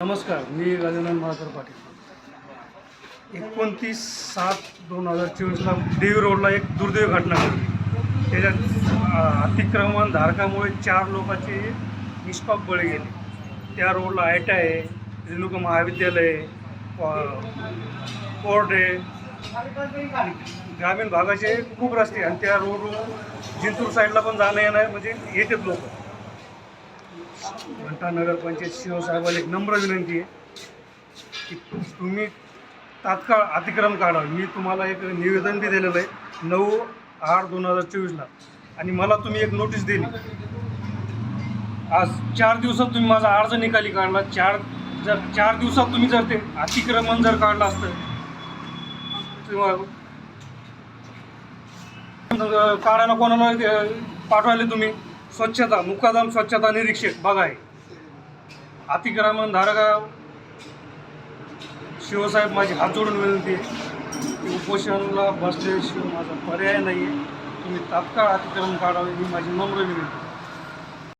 नमस्कार मी गजानन महाकर पाटील. एकोणतीस सात दोन हजार चोवीसला देवी रोडला एक दुर्दैवी घटना घडली. त्याच्यात अतिक्रमण धारकामुळे चार लोकांचे निष्पाप बळी गेले. त्या रोडला आय टी आहे रेणुका महाविद्यालय कोर्ट आहे. ग्रामीण भागाचे खूप रस्ते आणि त्या रोडवरून जिंतूर साईडला पण जाणं येणं म्हणजे येतात लोक. घंटा नगरपंचायत शिवसाहेबाला एक नम्र विनंती आहे की तुम्ही तात्काळ अतिक्रम काढा. मी तुम्हाला एक निवेदन बी दिलेलं आहे नऊ आठ दोन हजार चोवीसला. आणि मला तुम्ही एक नोटीस दिली. आज चार दिवसात तुम्ही माझा अर्ज निकाली काढला. चार जर चार दिवसात तुम्ही जर ते अतिक्रमण जर काढलं असतं किंवा काढायला कोणाला अ, पाठवायला तुम्ही? स्वच्छता मुकादम स्वच्छता निरीक्षक बघाय. अतिक्रमण धारगाव. शिवसाहेब माझी हात जोडून विनंती आहे की उपोषणाला बसल्याशिवाय माझा पर्याय नाही आहे तुम्ही तात्काळ अतिक्रमण काढावे ही माझी नम्र विनंती